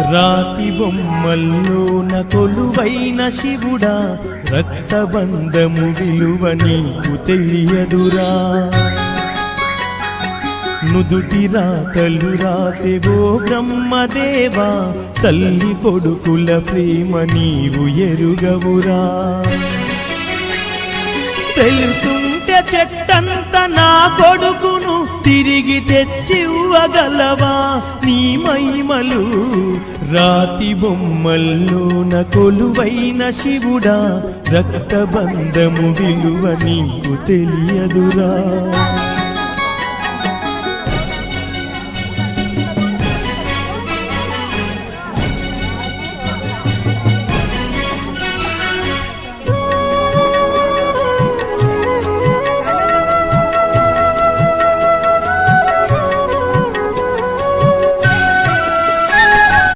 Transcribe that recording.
రాతి బొమ్మల్లోన కొలువైన శివుడా రక్తబంధము విలువ నీకు తెలియదురా. నుదుటి రాతలు రాసేవో బ్రహ్మదేవా తల్లి కొడుకుల ప్రేమ నీవు ఎరుగవురా. తెలుసుంటే చెట్టంత నా కొడుకును తిరిగి తెచ్చివ్వగలవా నీ మహిమలు రాతి బొమ్మల్లోన కొలువైన శివుడా రక్తబంధము విలువ నీకు తెలియదురా.